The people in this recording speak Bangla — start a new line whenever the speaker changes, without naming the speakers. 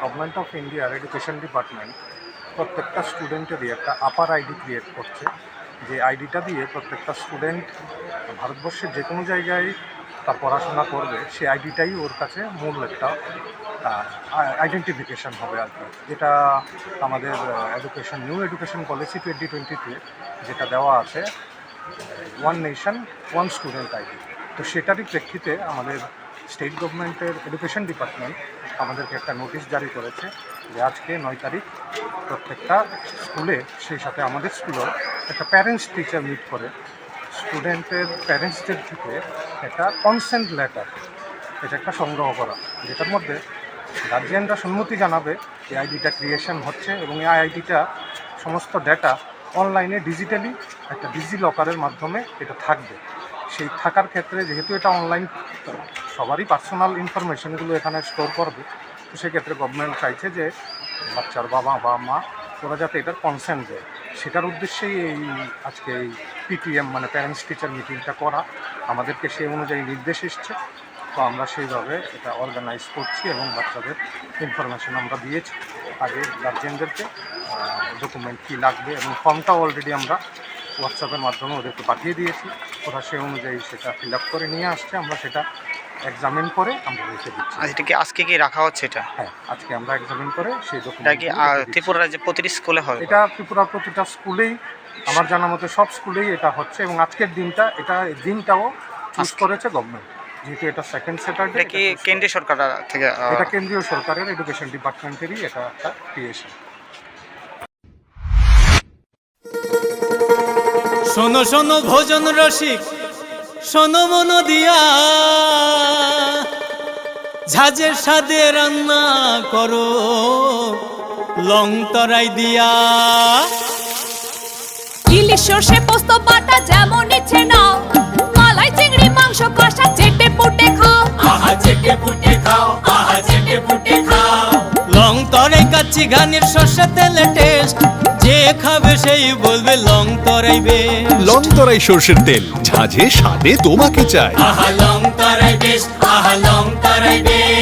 গভর্নমেন্ট অফ ইন্ডিয়ার এডুকেশন ডিপার্টমেন্ট প্রত্যেকটা স্টুডেন্টেরই একটা আপার আইডি ক্রিয়েট করছে। যে আইডিটা দিয়ে প্রত্যেকটা স্টুডেন্ট ভারতবর্ষের যে কোনো জায়গায় তার পড়াশোনা করবে সেই আইডিটাই ওর কাছে মূল একটা আইডেন্টিফিকেশন হবে আর কি। যেটা আমাদের education new education policy twenty টোয়েন্টিতে যেটা দেওয়া আছে one nation one student ID তো সেটারই প্রেক্ষিতে আমাদের স্টেট গভর্নমেন্টের এডুকেশন ডিপার্টমেন্ট আমাদেরকে একটা নোটিশ জারি করেছে যে আজকে নয় তারিখ প্রত্যেকটা স্কুলে, সেই সাথে আমাদের স্কুলেও একটা প্যারেন্টস টিচার মিট করে। স্টুডেন্টের প্যারেন্টসদের থেকে একটা কনসেন্ট লেটার এটা একটা সংগ্রহ করা, যেটার মধ্যে গার্জিয়ানরা সম্মতি জানাবে এই আইডিটা ক্রিয়েশন হচ্ছে এবং এই আইডিটা সমস্ত ডেটা অনলাইনে ডিজিটালি একটা ডিজি লকারের মাধ্যমে এটা থাকবে। সেই থাকার ক্ষেত্রে যেহেতু এটা অনলাইন সবারই পার্সোনাল ইনফরমেশনগুলো এখানে স্টোর করবে। তো সেক্ষেত্রে গভর্নমেন্ট চাইছে যে বাচ্চার বাবা বা মা, ওরা যাতে এটার কনসেন্ট দেয়। সেটার উদ্দেশ্যেই এই আজকে এই পিটিএম মানে প্যারেন্টস টিচার মিটিংটা করা। আমাদেরকে সেই অনুযায়ী নির্দেশ এসছে। তো আমরা সেইভাবে এটা অর্গানাইজ করছি এবং বাচ্চাদের ইনফরমেশন আমরা দিয়েছি। আগে গার্জেনদেরকে ডকুমেন্ট কী লাগবে এবং ফর্মটাও অলরেডি আমরা হোয়াটসঅ্যাপের মাধ্যমে ওদেরকে পাঠিয়ে দিয়েছি। ওরা সেই অনুযায়ী সেটা ফিল আপ করে নিয়ে আসছে। আমরা সেটা এক্সামিন করে আমরা রেখে দিচ্ছি।
আচ্ছা এটা কি আজকে কি রাখা হচ্ছে এটা?
হ্যাঁ আজকে আমরা এক্সামিন করে সেই
এটা কি ত্রিপুরা রাজ্যে প্রতিটি স্কুলে হয়?
এটা ত্রিপুরা প্রতিটা স্কুলেই আমার জানা মতে সব স্কুলেই এটা হচ্ছে এবং আজকের দিনটা এটা দিনটাও চুজ করেছে গভর্নমেন্ট যেহেতু এটা সেকেন্ড স্যাটারডে
এটা কি কেন্দ্রীয় সরকার থেকে
এটা কেন্দ্রীয় সরকারের এডুকেশন ডিপার্টমেন্টেরই এটা একটা ক্রিয়েশন
শোনো শোনো ভোজন রসিক। শোনো মন দিয়া। ঝাঁঝের সাদে রান্না করো, লং তরাই দিয়া।
ইলিশ, সর্ষে পোস্ত, বাটা যেমন ইচ্ছে নাও, মালাই চিংড়ি, মাংস, কষা
গানের ঘানির সর্ষে তেলে টেস্ট যে খাবে সেই বলবে লং তরাইবে
লং তরাই সর্ষের তেল। ঝাঁঝে স্বাদে তোমাকে চাই।
আহা লং তরাই বেশ আহা লং তরাই বেশ।